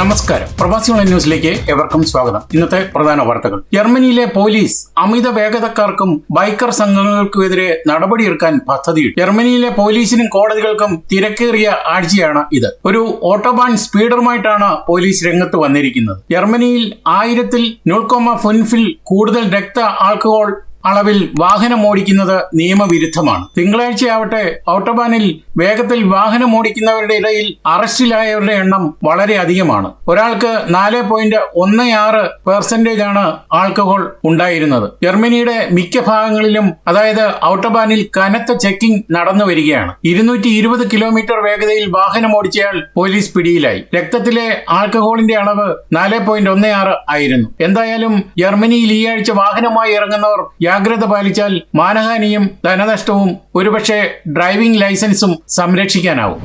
നമസ്കാരം. പ്രവാസി ഓൺലൈൻ ന്യൂസിലേക്ക് എവർക്കും സ്വാഗതം. ഇന്നത്തെ പ്രധാന വാർത്തകൾ. ജർമ്മനിയിലെ പോലീസ് അമിത വേഗതക്കാർക്കും ബൈക്കർ സംഘങ്ങൾക്കുമെതിരെ നടപടിയെടുക്കാൻ പദ്ധതിയിട്ടു. ജർമ്മനിയിലെ പോലീസിനും കോടതികൾക്കും തിരക്കേറിയ ആഴ്ചയാണ് ഇത്. ഒരു ഓട്ടോബാൻ സ്പീഡറുമായിട്ടാണ് പോലീസ് രംഗത്ത് വന്നിരിക്കുന്നത്. ജർമ്മനിയിൽ ആയിരത്തിൽ നുൾക്കോമ ഫുൻഫിൽ കൂടുതൽ രക്ത ആൽക്കഹോൾ അളവിൽ വാഹനം ഓടിക്കുന്നത് നിയമവിരുദ്ധമാണ്. തിങ്കളാഴ്ചയാവട്ടെ ഓട്ടോബാനിൽ വേഗത്തിൽ വാഹനം ഓടിക്കുന്നവരുടെ ഇടയിൽ അറസ്റ്റിലായവരുടെ എണ്ണം വളരെ അധികമാണ്. ഒരാൾക്ക് നാല് പോയിന്റ് ഒന്ന് ആറ് പെർസെന്റേജ് ആണ് ആൾക്കഹോൾ ഉണ്ടായിരുന്നത്. ജർമ്മനിയുടെ മിക്ക ഭാഗങ്ങളിലും അതായത് ഔട്ടോബാനിൽ കനത്ത ചെക്കിംഗ് നടന്നു വരികയാണ്. ഇരുന്നൂറ്റി ഇരുപത് കിലോമീറ്റർ വേഗതയിൽ വാഹനം ഓടിച്ചയാൾ പോലീസ് പിടിയിലായി. രക്തത്തിലെ ആൾക്കഹോളിന്റെ അളവ് നാല് പോയിന്റ് ഒന്ന് ആറ് ആയിരുന്നു. എന്തായാലും ജർമ്മനിയിൽ ഈ ആഴ്ച വാഹനമായി ഇറങ്ങുന്നവർ ജാഗ്രത പാലിച്ചാൽ മാനഹാനിയും ധനനഷ്ടവും ഒരുപക്ഷെ ഡ്രൈവിംഗ് ലൈസൻസും സംരക്ഷിക്കാനാവും.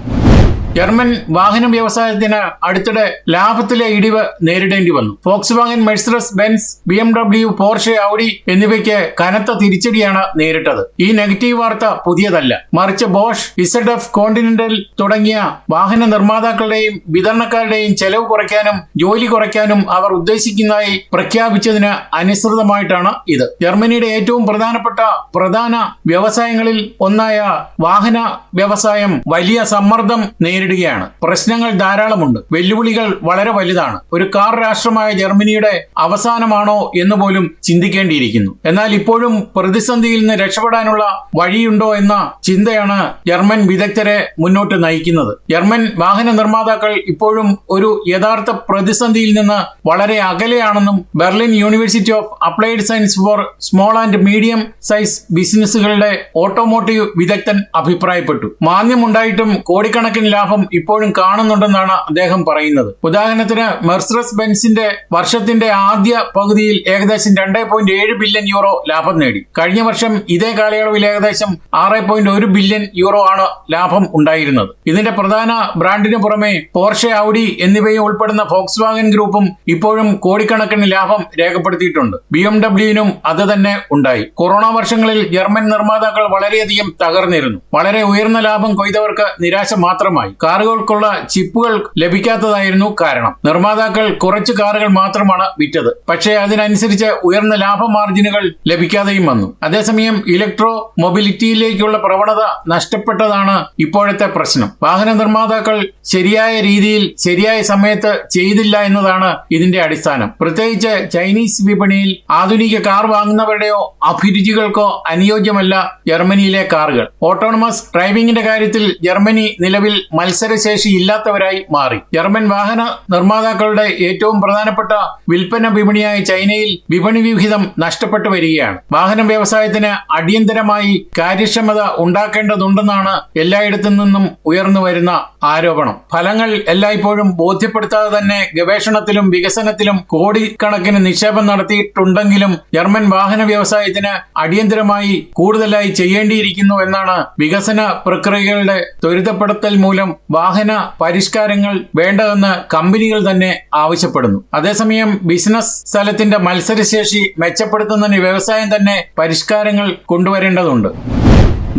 ജർമ്മൻ വാഹന വ്യവസായത്തിന് അടുത്തിടെ ലാഭത്തിലെ ഇടിവ് നേരിടേണ്ടി വന്നു. Volkswagen Mercedes Benz B M W Porsche Audi എന്നിവയ്ക്ക് കനത്ത തിരിച്ചടിയാണ് നേരിട്ടത്. ഈ നെഗറ്റീവ് വാർത്ത പുതിയതല്ല. മറിച്ച് ബോഷ് ഇസഡ് എഫ് കോണ്ടിനെന്റൽ തുടങ്ങിയ വാഹന നിർമ്മാതാക്കളുടെയും വിതരണക്കാരുടെയും ചെലവ് കുറയ്ക്കാനും ജോലി കുറയ്ക്കാനും അവർ ഉദ്ദേശിക്കുന്നതായി പ്രഖ്യാപിച്ചതിന് അനുസൃതമായിട്ടാണ് ഇത്. ജർമ്മനിയുടെ ഏറ്റവും പ്രധാനപ്പെട്ട പ്രധാന വ്യവസായങ്ങളിൽ ഒന്നായ വാഹന വ്യവസായം വലിയ സമ്മർദ്ദം നേരിടുകയാണ്. പ്രശ്നങ്ങൾ ധാരാളമുണ്ട്. വെല്ലുവിളികൾ വളരെ വലുതാണ്. ഒരു കാർ രാഷ്ട്രമായ ജർമ്മനിയുടെ അവസാനമാണോ എന്ന് പോലും ചിന്തിക്കേണ്ടിയിരിക്കുന്നു. എന്നാൽ ഇപ്പോഴും പ്രതിസന്ധിയിൽ നിന്ന് രക്ഷപ്പെടാനുള്ള വഴിയുണ്ടോ എന്ന ചിന്തയാണ് ജർമ്മൻ വിദഗ്ധരെ മുന്നോട്ട് നയിക്കുന്നത്. ജർമ്മൻ വാഹന നിർമ്മാതാക്കൾ ഇപ്പോഴും ഒരു യഥാർത്ഥ പ്രതിസന്ധിയിൽ നിന്ന് വളരെ അകലെയാണെന്നും Berlin university of applied science for small and medium size ബിസിനസ്സുകളുടെ automotive വിദഗ്ധൻ അഭിപ്രായപ്പെട്ടു. മാന്യമുണ്ടായിട്ടും കോടിക്കണക്കിന് ലാഭം ഇപ്പോഴും കാണുന്നുണ്ടെന്നാണ് അദ്ദേഹം പറയുന്നത്. ഉദാഹരണത്തിന് മെർസറസ് ബെൻസിന്റെ വർഷത്തിന്റെ ആദ്യ പകുതിയിൽ ഏകദേശം രണ്ടേ പോയിന്റ് ഏഴ് ബില്യൺ യൂറോ ലാഭം നേടി. കഴിഞ്ഞ വർഷം ഇതേ കാലയളവിൽ ഏകദേശം ആറ് പോയിന്റ് ഒരു ബില്യൺ യൂറോ ആണ് ലാഭം ഉണ്ടായിരുന്നത്. ഇതിന്റെ പ്രധാന ബ്രാൻഡിന് പുറമെ പോർഷെ ഔഡി എന്നിവയും ഉൾപ്പെടുന്ന ഫോക്സ് വാഗൻ ഗ്രൂപ്പും ഇപ്പോഴും കോടിക്കണക്കിന് ലാഭം രേഖപ്പെടുത്തിയിട്ടുണ്ട്. ബി എം ഡബ്ല്യുവിനും അത് തന്നെ ഉണ്ടായി. കൊറോണ വർഷങ്ങളിൽ ജർമ്മൻ നിർമ്മാതാക്കൾ വളരെയധികം തകർന്നിരുന്നു. വളരെ ഉയർന്ന ലാഭം കൊയ്തവർക്ക് നിരാശ മാത്രമായി. കാറുകൾക്കുള്ള ചിപ്പുകൾ ലഭിക്കാത്തതായിരുന്നു കാരണം. നിർമ്മാതാക്കൾ കുറച്ച് കാറുകൾ മാത്രമാണ് വിറ്റത്. പക്ഷേ അതിനനുസരിച്ച് ഉയർന്ന ലാഭ മാർജിനുകൾ ലഭിക്കാതെയും വന്നു. അതേസമയം ഇലക്ട്രോ മൊബിലിറ്റിയിലേക്കുള്ള പ്രവണത നഷ്ടപ്പെട്ടതാണ് ഇപ്പോഴത്തെ പ്രശ്നം. വാഹന നിർമ്മാതാക്കൾ ശരിയായ രീതിയിൽ ശരിയായ സമയത്ത് ചെയ്തില്ല എന്നതാണ് ഇതിന്റെ അടിസ്ഥാനം. പ്രത്യേകിച്ച് ചൈനീസ് വിപണിയിൽ ആധുനിക കാർ വാങ്ങുന്നവരുടെയോ അഭിരുചികൾക്കോ അനുയോജ്യമല്ല ജർമ്മനിയിലെ കാറുകൾ. ഓട്ടോണമസ് ഡ്രൈവിംഗിന്റെ കാര്യത്തിൽ ജർമ്മനി നിലവിൽ മത്സരശേഷി ഇല്ലാത്തവരായി മാറി. ജർമ്മൻ വാഹന നിർമ്മാതാക്കളുടെ ഏറ്റവും പ്രധാനപ്പെട്ട വിൽപ്പന വിപണിയായ ചൈനയിൽ വിപണി വിഹിതം നഷ്ടപ്പെട്ടു വരികയാണ്. വാഹന വ്യവസായത്തിന് അടിയന്തരമായി കാര്യക്ഷമത ഉണ്ടാക്കേണ്ടതുണ്ടെന്നാണ് എല്ലായിടത്തു നിന്നും ഉയർന്നു വരുന്ന ആരോപണം. ഫലങ്ങൾ എല്ലായ്പ്പോഴും ബോധ്യപ്പെടുത്താതെ തന്നെ ഗവേഷണത്തിലും വികസനത്തിലും കോടിക്കണക്കിന് നിക്ഷേപം നടത്തിയിട്ടുണ്ടെങ്കിലും ജർമ്മൻ വാഹന വ്യവസായത്തിന് അടിയന്തരമായി കൂടുതലായി ചെയ്യേണ്ടിയിരിക്കുന്നു എന്നാണ് വികസന പ്രക്രിയകളുടെ ത്വരിതപ്പെടുത്തൽ മൂലം വാഹന പരിഷ്കാരങ്ങൾ വേണ്ടതെന്ന് കമ്പനികൾ തന്നെ ആവശ്യപ്പെടുന്നു. അതേസമയം ബിസിനസ് സ്ഥലത്തിന്റെ മത്സരശേഷി മെച്ചപ്പെടുത്തുന്നതിന് വ്യവസായം തന്നെ പരിഷ്കാരങ്ങൾ കൊണ്ടുവരേണ്ടതുണ്ട്.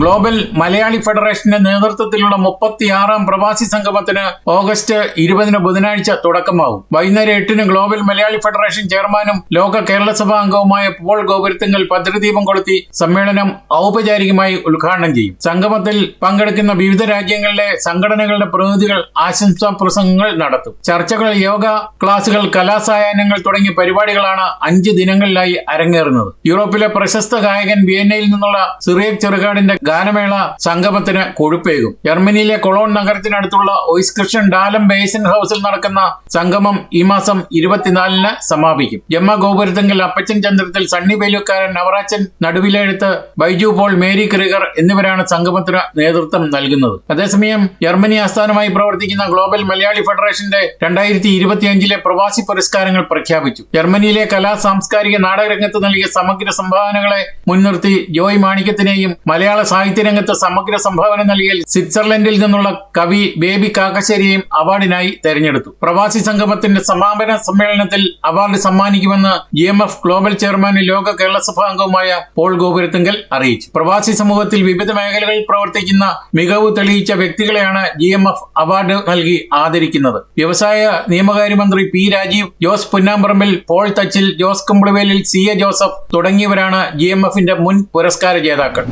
ഗ്ലോബൽ മലയാളി ഫെഡറേഷന്റെ നേതൃത്വത്തിലുള്ള മുപ്പത്തിയാറാം പ്രവാസി സംഗമത്തിന് ഓഗസ്റ്റ് ഇരുപതിന് ബുധനാഴ്ച തുടക്കമാവും വൈകുന്നേരം എട്ടിന് ഗ്ലോബൽ മലയാളി ഫെഡറേഷൻ ചെയർമാനും ലോക കേരള സഭാ അംഗവുമായ പോൾ ഗോപുരത്തിങ്കൽ ഭദ്രദീപം കൊളുത്തി സമ്മേളനം ഔപചാരികമായി ഉദ്ഘാടനം ചെയ്യും. സംഗമത്തിൽ പങ്കെടുക്കുന്ന വിവിധ രാജ്യങ്ങളിലെ സംഘടനകളുടെ പ്രതിനിധികൾ ആശംസാ പ്രസംഗങ്ങൾ നടത്തും. ചർച്ചകൾ യോഗ ക്ലാസുകൾ കലാസായാഹ്നങ്ങൾ തുടങ്ങിയ പരിപാടികളാണ് അഞ്ച് ദിനങ്ങളിലായി അരങ്ങേറുന്നത്. യൂറോപ്പിലെ പ്രശസ്ത ഗായകൻ വിയന്നയിൽ നിന്നുള്ള സിറിയക് ചെറുകാടിന്റെ ഗാനമേള സംഗമത്തിന് കൊഴുപ്പേകും. ജർമ്മനിയിലെ കൊളോൺ നഗരത്തിനടുത്തുള്ള ഒയ്സ്കൃഷൻ ഡാലം ബേസിൻ ഹൗസിൽ നടക്കുന്ന സംഗമം ഈ മാസം ഇരുപത്തിനാലിന് സമാപിക്കും. ജമ്മ ഗോപുരത്തെങ്കിൽ അപ്പച്ചൻ ചന്ദ്രത്തിൽ സണ്ണി വേലുക്കാരൻ നവറാച്ചൻ നടുവിലെഴുത്ത് ബൈജു പോൾ മേരി ക്രിഗർ എന്നിവരാണ് സംഗമത്തിന് നേതൃത്വം നൽകുന്നത്. അതേസമയം ജർമ്മനി ആസ്ഥാനമായി പ്രവർത്തിക്കുന്ന ഗ്ലോബൽ മലയാളി ഫെഡറേഷന്റെ രണ്ടായിരത്തി ഇരുപത്തിയഞ്ചിലെ പ്രവാസി പുരസ്കാരങ്ങൾ പ്രഖ്യാപിച്ചു. ജർമ്മനിയിലെ കലാ സാംസ്കാരിക നാടകരംഗത്ത് നൽകിയ സമഗ്ര സംഭാവനകളെ മുൻനിർത്തി ജോയ് മാണിക്യത്തിനെയും മലയാള സാഹിത്യരംഗത്ത് സമഗ്ര സംഭാവന നൽകിയ സ്വിറ്റ്സർലൻഡിൽ നിന്നുള്ള കവി ബേബി കാക്കശ്ശേരിയെയും അവാർഡിനായി തെരഞ്ഞെടുത്തു. പ്രവാസി സംഗമത്തിന്റെ സമാപന സമ്മേളനത്തിൽ അവാർഡ് സമ്മാനിക്കുമെന്ന് ജി എം എഫ് ഗ്ലോബൽ ചെയർമാനും ലോക കേരള സഭാ അംഗവുമായ പോൾ ഗോപുരത്തിങ്കൽ അറിയിച്ചു. പ്രവാസി സമൂഹത്തിൽ വിവിധ മേഖലകളിൽ പ്രവർത്തിക്കുന്ന മികവ് തെളിയിച്ച വ്യക്തികളെയാണ് ജി എം എഫ് അവാർഡ് നൽകി ആദരിക്കുന്നത്. വ്യവസായ നിയമകാര്യമന്ത്രി P Rajeev Jose Punnamparambil Paul Thachil Jose Kumbalavelil C A Joseph തുടങ്ങിയവരാണ് ജി എം എഫിന്റെ മുൻ പുരസ്കാര ജേതാക്കൾ.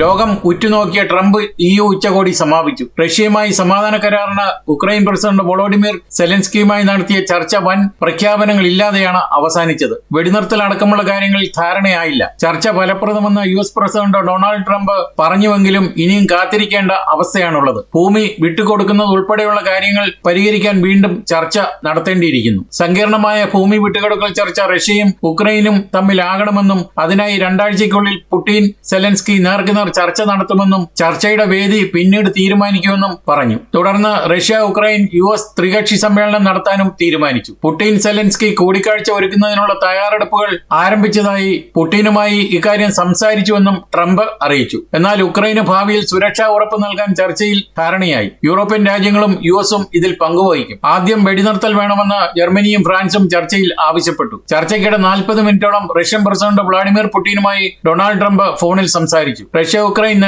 ലോകം ഉറ്റുനോക്കിയ ട്രംപ് ഇ യു ഉച്ചകോടി സമാപിച്ചു. റഷ്യയുമായി സമാധാന കരാറിന് ഉക്രൈൻ പ്രസിഡന്റ് വോളോഡിമിർ സെലൻസ്കിയുമായി നടത്തിയ ചർച്ച വൻ പ്രഖ്യാപനങ്ങൾ ഇല്ലാതെയാണ് അവസാനിച്ചത്. വെടിനിർത്തൽ അടക്കമുള്ള കാര്യങ്ങളിൽ ധാരണയായില്ല. ചർച്ച ഫലപ്രദമെന്ന് U S president Donald Trump പറഞ്ഞുവെങ്കിലും ഇനിയും കാത്തിരിക്കേണ്ട അവസ്ഥയാണുള്ളത്. ഭൂമി വിട്ടുകൊടുക്കുന്നത് ഉൾപ്പെടെയുള്ള കാര്യങ്ങൾ പരിഹരിക്കാൻ വീണ്ടും ചർച്ച നടത്തേണ്ടിയിരിക്കുന്നു. സങ്കീർണമായ ഭൂമി വിട്ടുകൊടുക്കൽ ചർച്ച റഷ്യയും ഉക്രൈനും തമ്മിലാകണമെന്നും അതിനായി രണ്ടാഴ്ചയ്ക്കുള്ളിൽ പുടിൻ സെലൻസ്കി നേർക്കുനേർ ചർച്ച നടത്തുമെന്നും ചർച്ചയുടെ വേദി പിന്നീട് തീരുമാനിക്കുമെന്നും പറഞ്ഞു. തുടർന്ന് റഷ്യ ഉക്രൈൻ യു എസ് ത്രികക്ഷി സമ്മേളനം നടത്താനും തീരുമാനിച്ചു. പുടിൻ സെലൻസ്കി കൂടിക്കാഴ്ച ഒരുക്കുന്നതിനുള്ള തയ്യാറെടുപ്പുകൾ ആരംഭിച്ചതായി പുടിനുമായി ഇക്കാര്യം സംസാരിച്ചുവെന്നും ട്രംപ് അറിയിച്ചു. എന്നാൽ ഉക്രൈന് ഭാവിയിൽ സുരക്ഷാ ഉറപ്പ് നൽകാൻ ചർച്ചയിൽ ധാരണയായി. യൂറോപ്യൻ രാജ്യങ്ങളും യു എസും ഇതിൽ പങ്കുവഹിക്കും. ആദ്യം വെടിനിർത്തൽ വേണമെന്ന് ജർമ്മനിയും ഫ്രാൻസും ചർച്ചയിൽ ആവശ്യപ്പെട്ടു. ചർച്ചയ്ക്കിടെ നാൽപ്പത് മിനിറ്റോളം റഷ്യൻ പ്രസിഡന്റ് വ്ളാഡിമിർ പുടിനുമായി ഡൊണാൾഡ് ട്രംപ് ഫോണിൽ സംസാരിച്ചു. റഷ്യ ഉക്രൈൻ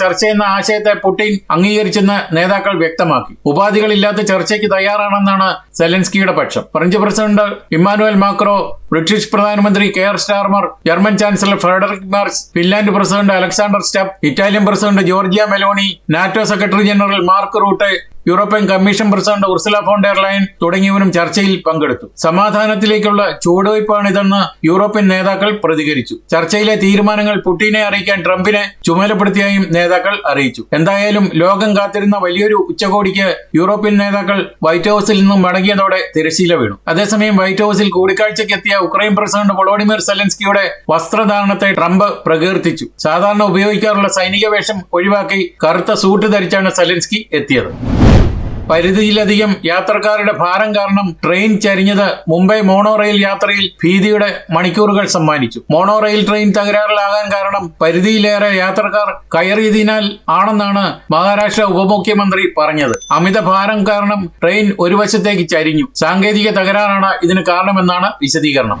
ചർച്ച ചെയ്യുന്ന ആശയത്തെ പുടിൻ അംഗീകരിച്ചെന്ന് നേതാക്കൾ വ്യക്തമാക്കി. ഉപാധികളില്ലാത്ത ചർച്ചയ്ക്ക് തയ്യാറാണെന്നാണ് സെലൻസ്കിയുടെ പക്ഷം. French president Emmanuel Macron British പ്രധാനമന്ത്രി Keir Starmer German chancellor Friedrich Merz Finland president Alexander Stubb Italian president Giorgia Meloni NATO secretary general Mark Rutte European commission president Ursula Leyen തുടങ്ങിയവരും ചർച്ചയിൽ പങ്കെടുത്തു. സമാധാനത്തിലേക്കുള്ള ചുവടുവയ്പ്പാണിതെന്ന് യൂറോപ്യൻ നേതാക്കൾ പ്രതികരിച്ചു. ചർച്ചയിലെ തീരുമാനങ്ങൾ പുട്ടിനെ അറിയിക്കാൻ ട്രംപിനെ ചുമതലപ്പെടുത്തിയായും നേതാക്കൾ അറിയിച്ചു. എന്തായാലും ലോകം കാത്തിരുന്ന വലിയൊരു ഉച്ചകോടിക്ക് യൂറോപ്യൻ നേതാക്കൾ വൈറ്റ് ഹൌസിൽ നിന്നും മടങ്ങിയതോടെ തിരശീല വീണു. അതേസമയം വൈറ്റ് ഹൌസിൽ കൂടിക്കാഴ്ചയ്ക്ക് എത്തിയ ഉക്രൈൻ പ്രസിഡന്റ് വളോഡിമിർ സെലൻസ്കിയുടെ വസ്ത്രധാരണത്തെ ട്രംപ് പ്രകീർത്തിച്ചു. സാധാരണ ഉപയോഗിക്കാറുള്ള സൈനിക വേഷം ഒഴിവാക്കി കറുത്ത സൂട്ട് ധരിച്ചാണ് സെലൻസ്കി എത്തിയത്. പരിധിയിലധികം യാത്രക്കാരുടെ ഭാരം കാരണം ട്രെയിൻ ചരിഞ്ഞത് മുംബൈ മോണോ റെയിൽ യാത്രയിൽ ഭീതിയുടെ മണിക്കൂറുകൾ സമ്മാനിച്ചു. മോണോ റെയിൽ ട്രെയിൻ തകരാറിലാകാൻ കാരണം പരിധിയിലേറെ യാത്രക്കാർ കയറിയതിനാൽ ആണെന്നാണ് മഹാരാഷ്ട്ര ഉപമുഖ്യമന്ത്രി പറഞ്ഞത്. അമിത ഭാരം കാരണം ട്രെയിൻ ഒരു വശത്തേക്ക് ചരിഞ്ഞു. സാങ്കേതിക തകരാറാണ് ഇതിന് കാരണമെന്നാണ് വിശദീകരണം.